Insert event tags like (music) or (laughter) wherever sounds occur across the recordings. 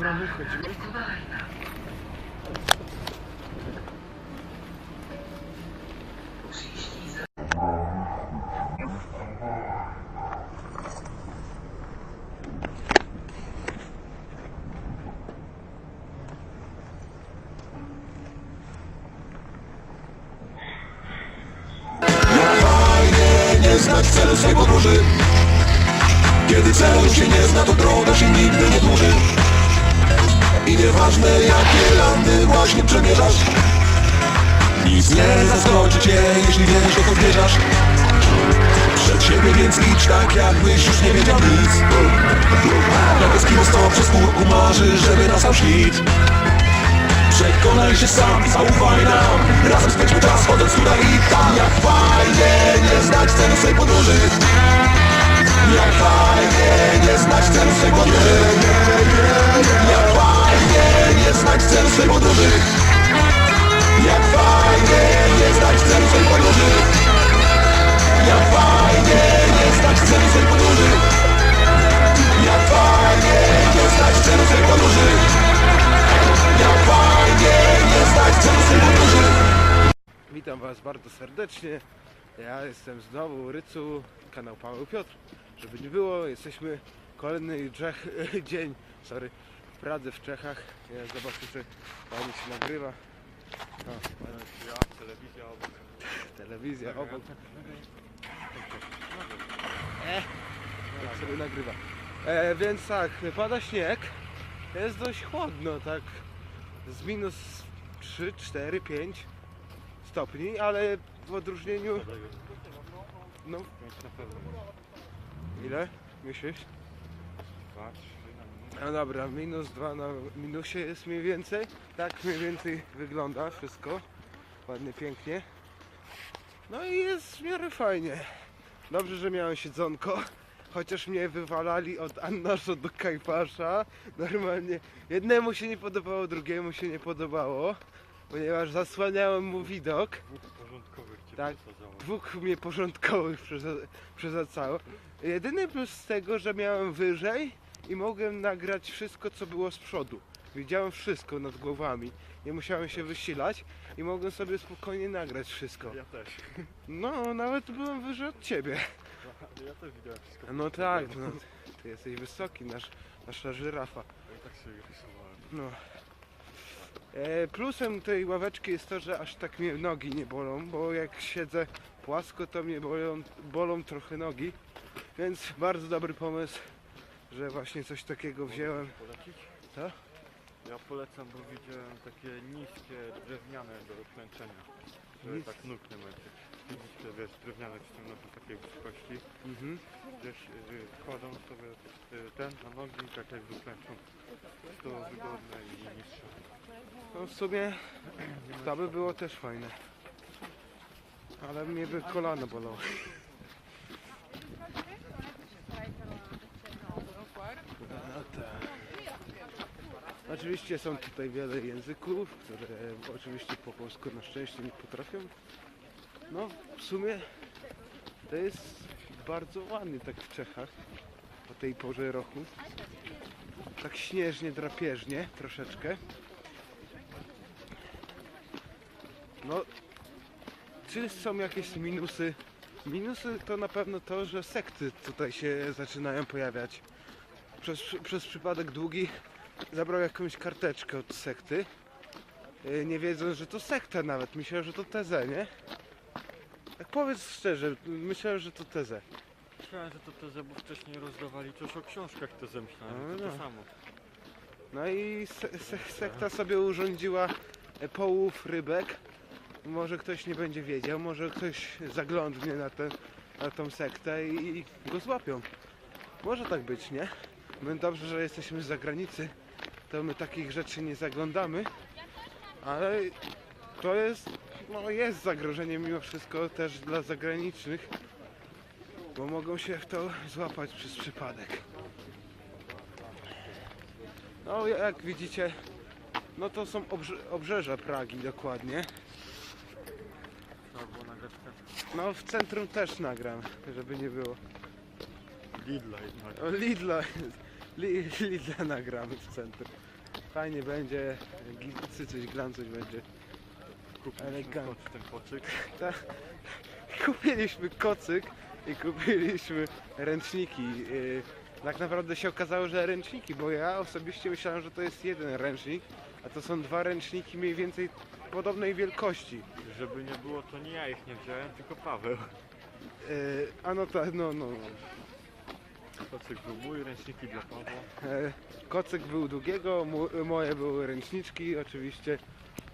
Dobra, my wchodzimy. nie znać celu swej podróży Kiedy celu się nie zna, to droga się nigdy nie dłuży I nieważne jakie landy właśnie przemierzasz. Nic nie zaskoczy cię, jeśli wiesz, to zmierzasz. Przed siebie więc idź tak, jakbyś już nie wiedział nic. Jak Eskimos to przez pół roku marzy, żeby na sam świt. Przekonaj się sam, zaufaj nam. Razem spędźmy czas, chodząc tutaj i tam. Jak fajnie nie znać celu swej podróży. Jak fajnie nie znać celu swej podróży. Jak fajnie znać celu swej podróży? Jak fajnie nie znać celu swej podróży? Jak fajnie nie znać celu swej podróży? Jak fajnie nie znać celu swej podróży? Jak fajnie nie znać celu swej podróży? Witam Was bardzo serdecznie. Ja jestem znowu Rycu, kanał Paweł Piotr. Żeby nie było, jesteśmy kolejny Czech, (laughs) dzień. Sorry, Pradze w Czechach. Ja zobaczę, czy ładnie się nagrywa. O, ładnie. telewizja obok. telewizja obok. E, tak sobie nagrywa. E, więc tak, pada śnieg. Jest dość chłodno, tak z minus 3, 4, 5 stopni, ale w odróżnieniu... No, ile? Myślisz? Dwa, trzy, No dobra, minus 2 na minusie jest mniej więcej. Tak mniej więcej wygląda wszystko. Ładnie, pięknie. No i jest w miarę fajnie. Dobrze, że miałem siedzonko. Chociaż mnie wywalali od Annasza do Kajpasza. Normalnie jednemu się nie podobało, drugiemu się nie podobało. Ponieważ zasłaniałem mu widok. dwóch porządkowych cię Tak. Dwóch mnie porządkowych przeza- przesadzało. Jedyny plus z tego, że miałem wyżej i mogłem nagrać wszystko, co było z przodu. Widziałem wszystko nad głowami. Nie musiałem się wysilać i mogłem sobie spokojnie nagrać wszystko. Ja też. No, nawet byłem wyżej od ciebie. (laughs) Ja też widziałem wszystko. No tak, no, ty jesteś wysoki, nasz, nasza żyrafa. Ja tak sobie rysowałem. No. E, plusem tej ławeczki jest to, że aż tak mnie nogi nie bolą, bo jak siedzę płasko, to mnie bolą, bolą trochę nogi. Więc bardzo dobry pomysł, że właśnie coś takiego wziąłem. Polecić? Co? Ja polecam, bo widziałem takie niskie, drewniane do klęczenia. Żeby Nis- tak nóg nie męczyć. Niskie, wiesz, drewniane ściągnoty takiej wysokości. Mhm. Gdzieś y, kładą sobie y, ten na nogi, tak jak wyklęczą. To wygodne i niższe. No w sumie to by było też fajne. Ale mnie by kolano bolało. No tak. Oczywiście są tutaj wiele języków, które oczywiście po polsku na szczęście nie potrafią. No w sumie to jest bardzo ładnie tak w Czechach o tej porze roku. Tak śnieżnie, drapieżnie troszeczkę. No, czy są jakieś minusy? Minusy to na pewno to, że sekty tutaj się zaczynają pojawiać. Przez, przez przypadek długi zabrał jakąś karteczkę od sekty. yy, Nie wiedząc, że to sekta nawet. Myślałem, że to TZ, nie? Tak powiedz szczerze, myślałem, że to TZ. Myślałem, że to teze, bo wcześniej rozdawali coś o książkach teze, myślałem, No, że to no. to samo. No i se, se, sekta sobie urządziła e, połów rybek. Może ktoś nie będzie wiedział, może ktoś zaglądnie na, tę na tą sektę i, i go złapią. Może tak być, nie? Dobrze, że jesteśmy z zagranicy, to my takich rzeczy nie zaglądamy, ale to jest, no jest zagrożenie mimo wszystko też dla zagranicznych, bo mogą się w to złapać przez przypadek. No jak widzicie, no to są obrze obrzeża Pragi dokładnie. No w centrum też nagram, żeby nie było. Lidla jednak. Lidla, Li- Lidla nagramy w centrum. Fajnie będzie, gicy coś glancuć będzie. Kupiliśmy kot- ten kocyk. (laughs) Tak. Kupiliśmy kocyk i kupiliśmy ręczniki. Yy, Tak naprawdę się okazało, że ręczniki, bo ja osobiście myślałem, że to jest jeden ręcznik, a to są dwa ręczniki mniej więcej podobnej wielkości. Żeby nie było, to nie ja ich nie wziąłem, tylko Paweł. Yy, A no tak, no, no. no. Kocyk był mój, ręczniki dla Pawła. E, Kocyk był długiego, moje były ręczniczki, oczywiście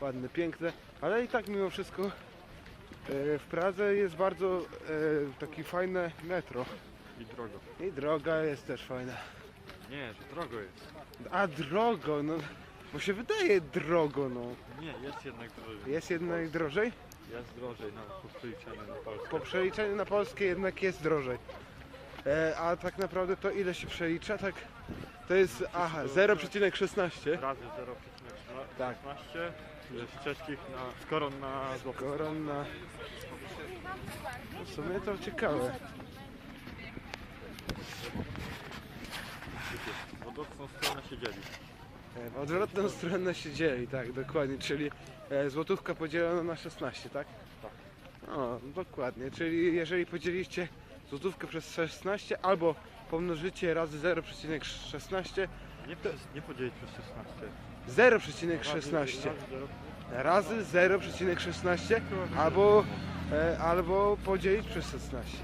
ładne, piękne, ale i tak mimo wszystko e, w Pradze jest bardzo e, taki fajne metro I drogo. i droga jest też fajna. Nie, że drogo jest. A drogo, no bo się wydaje drogo, no. Nie, jest jednak drożej. Jest jednak drożej? Jest drożej, no, po przeliczeniu na Polskę. Po przeliczeniu na polskie jednak jest drożej. E, a tak naprawdę to ile się przelicza? Tak, to jest, aha, 0,16. Razy 0,16. Tak. Z czeskich na, z koron na złoto. Korona. W sumie to ciekawe. W odwrotną stronę siedzieli. E, W odwrotną stronę się dzieli, tak, dokładnie, czyli e, złotówka podzielona na 16, tak? Tak. O, dokładnie, czyli jeżeli podzielicie złotówkę przez 16 albo pomnożycie razy 0,16 Nie, nie podzielić przez 16. 0,16 Razy- razy zero- razy 0,16 albo, e, albo podzielić przez 16.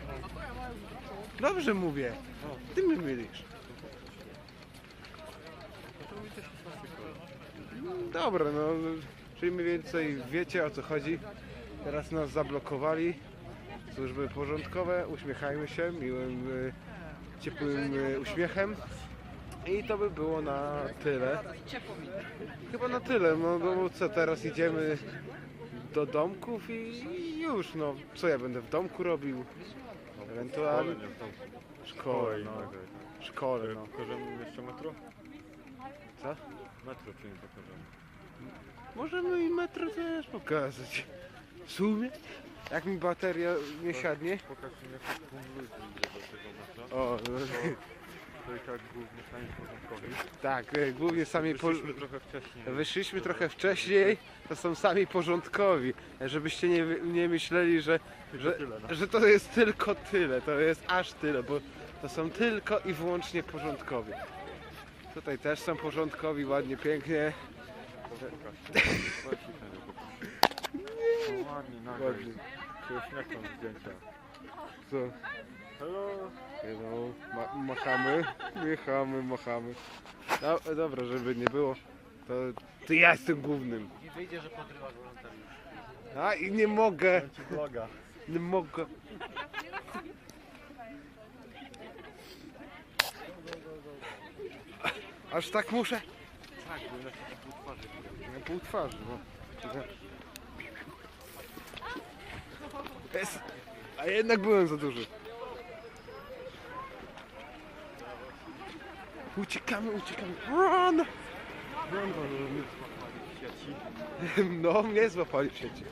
Dobrze mówię, ty mnie mylisz. To mi też 16 koron. Dobra, no, czyli mniej więcej wiecie o co chodzi. Teraz nas zablokowali. Służby porządkowe, uśmiechajmy się miłym, e, ciepłym e, uśmiechem. I to by było na tyle. Chyba na tyle, no bo co teraz idziemy do domków i już, no co ja będę w domku robił? Ewentualnie w szkole, no, innego. w szkole, no. Pokażemy jeszcze metro? Co? Metro czy nie pokażemy? Możemy i metro też pokazać. W sumie? Jak mi bateria nie siadnie? Pokaż mi jak tłum ludzi idzie do tego metra. O, no, (laughs) To i tak głównie sami porządkowi. tak, e, głównie sami po... Wyszliśmy trochę wcześniej. Wyszliśmy trochę wcześniej, to są sami porządkowi. Żebyście nie, nie myśleli, że, że, tyle, no. że to jest tylko tyle, to jest aż tyle, bo to są tylko i wyłącznie porządkowi. Tutaj też są porządkowi, ładnie, pięknie. Pokaż. Pokaż. No (laughs) ładnie, nagraj. Ładnie. Się uśmiechną zdjęcia. Co? Hello. No, ma, machamy, machamy, machamy. No, dobra, żeby nie było, to, to ja jestem głównym. I wyjdzie, że podrywa wolontariusz. A i nie mogę, nie mogę. Aż tak muszę? Tak, bo ci pół twarzy. Na pół twarzy, no. Jest. A jednak byłem za duży. Uciekamy, uciekamy. Run! Run, run, run. No, mnie złapali w sieci.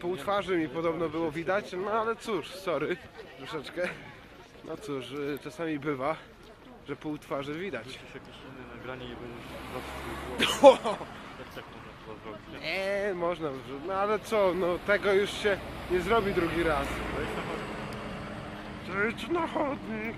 Pół twarzy mi podobno było widać, no ale cóż, sorry, troszeczkę. No cóż, y, czasami bywa, że pół twarzy widać. Wrzucisz jakieś inne nagranie i będziesz to zrobić, nie? Nie, można, wrzu- no ale co, no tego już się nie zrobi drugi raz. Wejdź na chodnik. Idź na chodnik.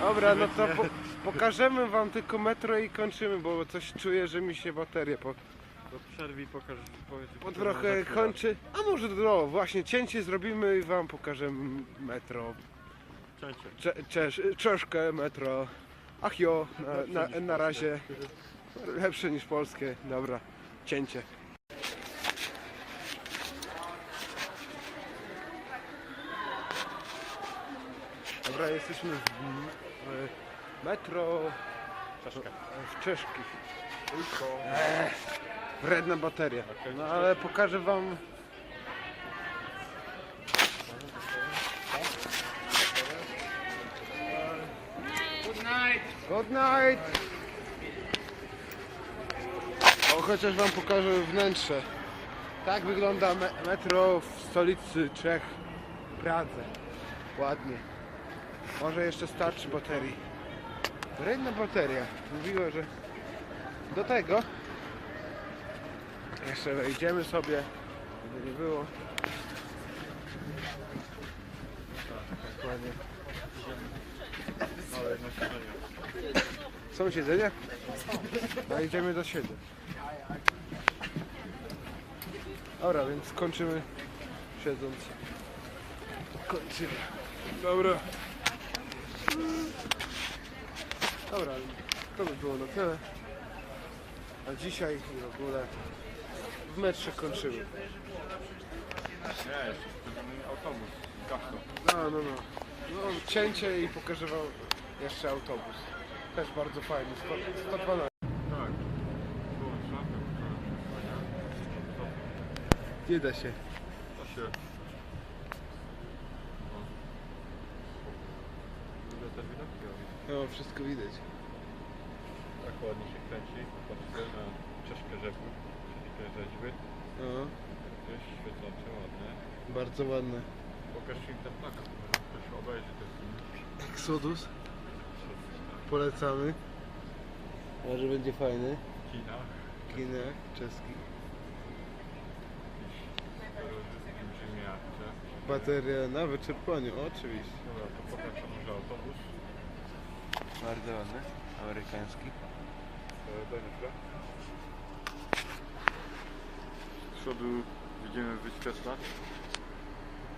Dobra, no to po, pokażemy wam tylko metro i kończymy, bo coś czuję, że mi się bateria po, To przerwij, pokaż, powiedz. po trochę kończy. A może no, właśnie cięcie zrobimy i wam pokażemy metro. Cięcie. Cze, czesz, czeszkę metro. Ach jo, na, na, na razie. Lepsze niż polskie. Dobra, cięcie. Dobra, jesteśmy w, w metro w czeszkich. Wredna bateria. No ale pokażę wam. Good night! O, chociaż wam pokażę wnętrze. Tak wygląda me metro w stolicy Czech, Pradze. Ładnie. Może jeszcze starczy baterii. Jedna bateria. Mówiła, że do tego jeszcze wejdziemy sobie, żeby nie było. Na siedzenie. Są siedzenia? No idziemy do siedzeń. Dobra, więc kończymy siedząc. Kończymy. Dobra. Dobra, to by było na tyle. A dzisiaj i w ogóle w metrze kończymy. Ten autobus. No, no, no. No, cięcie i pokażę wam jeszcze autobus. Też bardzo fajny, 100 112. Tak. Było szlakiem, Nie da się. To się... Te widoki robi? No, wszystko widać. Tak ładnie się kręci. Patrzcie na czeszkę rzepu. Czeszkę rzeźby. No, Jakieś świecące, ładne. bardzo ładne. Pokaż im ten plakat, może ktoś obejrzy ten film. Exodus. Polecamy. Może będzie fajny. Kina. W kinach czeskich. Bateria na wyczerpaniu, oczywiście. Dobra, to pokaż tam może autobus. Bardzo ładny. Amerykański. E, Daj mi chwilę. Z przodu widzimy wyświetlacz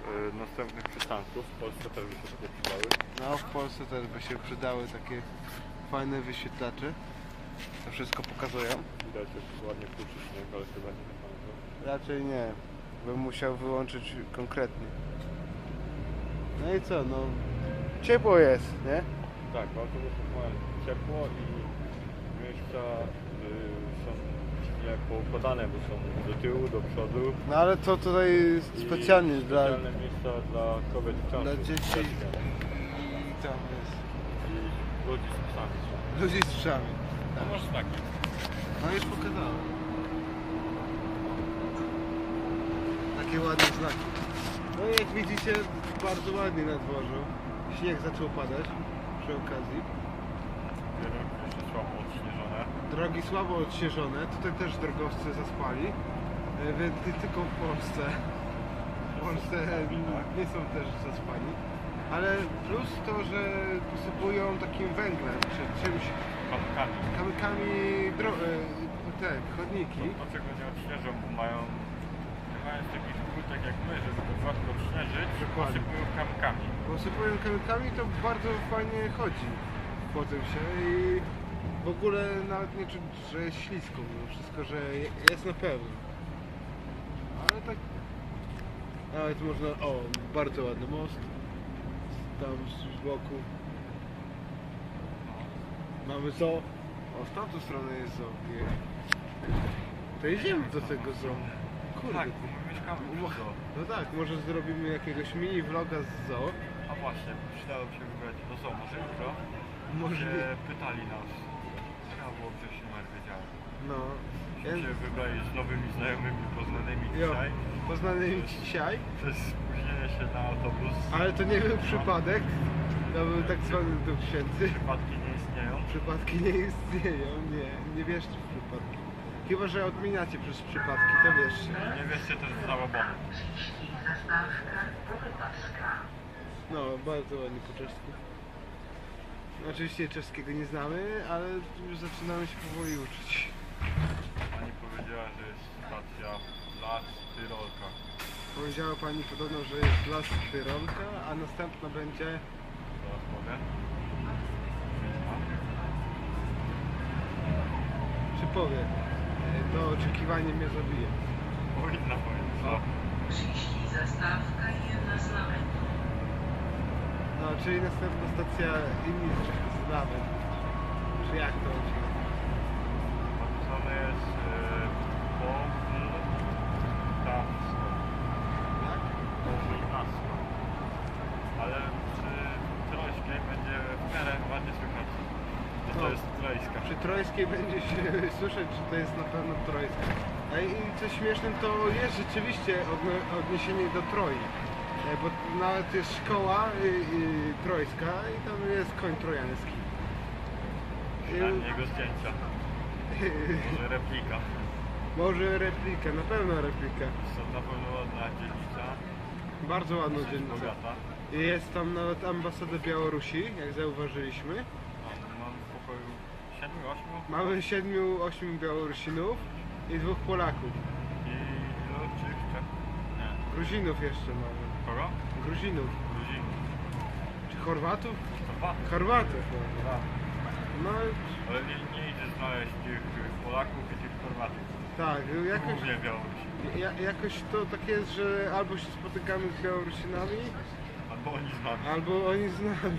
e, następnych przystanków. W Polsce też by się takie przydały. No, w Polsce też by się przydały takie fajne wyświetlacze. To wszystko pokazują. Widać jak ładnie kluczy śnieg, ale chyba nie na pewno. Raczej nie. Bym musiał wyłączyć konkretnie. No i co, no... Ciepło jest, nie? Tak, w autobusach mają ciepło i miejsca y, są dziwnie poukładane, bo są do tyłu, do przodu. No ale to tutaj I specjalnie dla, specjalne miejsca dla kobiet w ciąży. dla dzieci dziecka. i tam jest I ludzi z psami. ludzi z trzami. No może taki. No już pokazałem. Takie ładne znaki. No i jak widzicie, bardzo ładnie na dworzu. Śnieg zaczął padać przy okazji. Jeszcze słabo odśnieżone. Drogi słabo odśnieżone. Tutaj też drogowcy zaspali. E, Więc nie tylko w Polsce. W Polsce nie są też zaspani. Ale plus to, że posypują takim węglem, czy czymś, kamykami dro- e, te chodniki. Dlaczego nie odśnieżą, bo mają krótek jak my, żeby to gładko odśnieżyć, Dokładnie. posypują kamkami. Posypują kamykami, to bardzo fajnie chodzi po tym się i w ogóle nawet nie czuć, że jest ślisko mimo wszystko, że je- jest na pewno. Ale tak nawet można, o, bardzo ładny most, tam z boku. Mamy zoo, o, z tamtą stronę jest zoo. To jedziemy do tego zoo. Kurde. Tak, bo my mieszkamy przy zoo. No tak, może zrobimy jakiegoś mini vloga z zoo. A właśnie, przydałoby się wybrać do zoo, może jutro. Może pytali nas. Trzeba było wcześniej numer wiedziałem. No. Myśmy się wybrali z nowymi znajomymi poznanymi Jo, dzisiaj. poznany dzisiaj, Przez spóźnienie się na autobus. ale to nie był przypadek. To był tak zwany Duch Święty. Przypadki nie istnieją. Przypadki nie istnieją, nie, nie wierzcie w przypadki. Chyba, że odmieniacie przez przypadki, to wierzcie. Nie wierzcie też w zabobony. No, bardzo ładnie po czesku. Oczywiście czeskiego nie znamy, ale już zaczynamy się powoli uczyć. Pani powiedziała, że jest stacja Las Tyrolka. Powiedziała pani podobno, że jest las Tyrolka, a następna będzie Zaraz powiem. czy powie. To oczekiwanie mnie zabije. Powinna powiedzieć. No. Przyszli zastawka i jedna znamena. No, czyli następna stacja inni znamy. Czy jak to się Napisane jest e, Powlnawsko. Jak? Powlnawsko. Ale przy Trojskiej będzie w miarę ładnie słychać. Że to No. jest Trojska. Przy Trojskiej będzie się (laughs) słyszeć, że to jest na pewno Trojska. A i co śmieszne, to jest rzeczywiście odniesienie do Troi. E, Bo nawet jest szkoła y, y, trojska i tam jest koń trojański. Przynajmniej jego zdjęcia. Może replika. Może replikę, na pewno replikę. Są na pewno ładna dzielnica. Bardzo ładna dzielnica. bogata. Jest tam nawet ambasada Białorusi, jak zauważyliśmy. No, mam w pokoju 7-8 Mamy siedmiu, ośmiu Białorusinów i dwóch Polaków. i ilu czy jeszcze? Nie. Gruzinów jeszcze mamy. Kogo? Gruzinów. Gruzinów. Czy Chorwatów? Chorwatów. może. Dwa. No Ale nie, nie idzie znaleźć tych Polaków i tych Chorwatów. tak, jakoś, Głównie Białorusi. ja, jakoś to tak jest, że albo się spotykamy z Białorusinami, Albo oni z nami. albo oni z nami.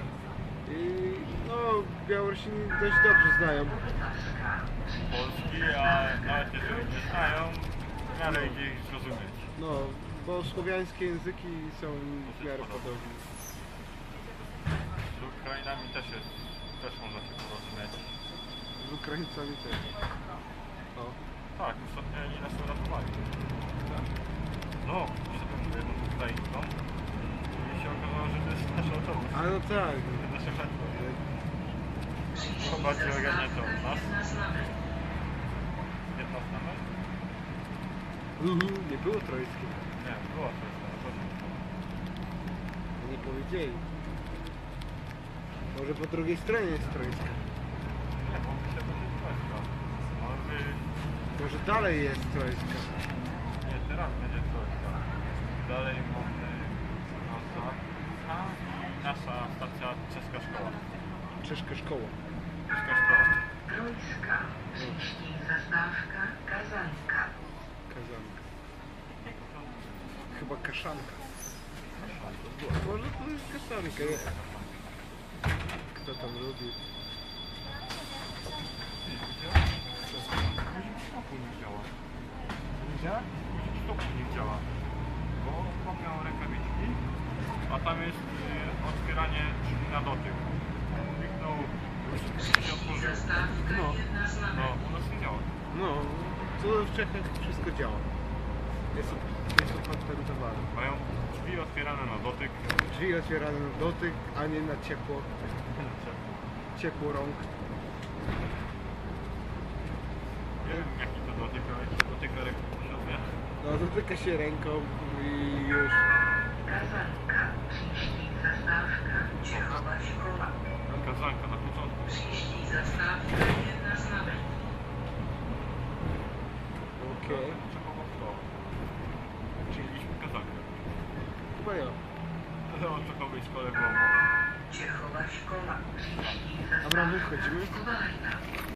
I no, Białorusini dość dobrze znają. Polski, a nawet jeżeli nie znają, w miarę ich zrozumieć. No, bo słowiańskie języki są w miarę podobne. Z Ukrainami też jest, też można się porozumieć. Z Ukraińcami też. O. Tak, ostatnio oni nas uratowali. No, szedłem z jedną że to jest nasz autobus. A no tak. Nasze metro. Było bardziej ogarnięte od nas. Jedna znamy. 15 metr? Mhm, nie było trojskie. Nie, było to jest na. Nie powiedzieli. Może po drugiej stronie jest trojska. Nie, bo myślę, że to jest Polska. Może... Może dalej jest trojska. Nie, teraz będzie Polska. Dalej i nasza stacja Czeska Szkoła. Czeszka szkoła. Czeska Szkoła. Trójska. Przyciśnij zastawka. Kazanka. Kazanka. Chyba kaszanka. Może to jest kaszanka. Kto tam lubi? Spokój nie działa. Widziała? Spokój nie działa. Bo pan miał rękawiczki, a tam jest y, otwieranie drzwi na dotyk. Kliknął, się otworzył. No. No, u nas nie działa. No, to w Czechach wszystko działa. Jest, jest opatentowane. Mają drzwi otwierane na dotyk. Drzwi otwierane na dotyk, a nie na ciepło. Ciepło rąk. Nie wiem jaki to dotyk, ale dotyka ręką? No, dotyka się ręką i już. Zastawka. Ciechowa szkoła. Kazanka na początku. Przyciśnij zastawka. Jedna znamy. Okej. Czechowa szkoła. Mieliśmy kazankę. Chyba ja. Ale o czechowej szkole było mowa. Ciechowa szkoła. Przyciśnij Dobra, zastawka. wychodzimy. Wajna.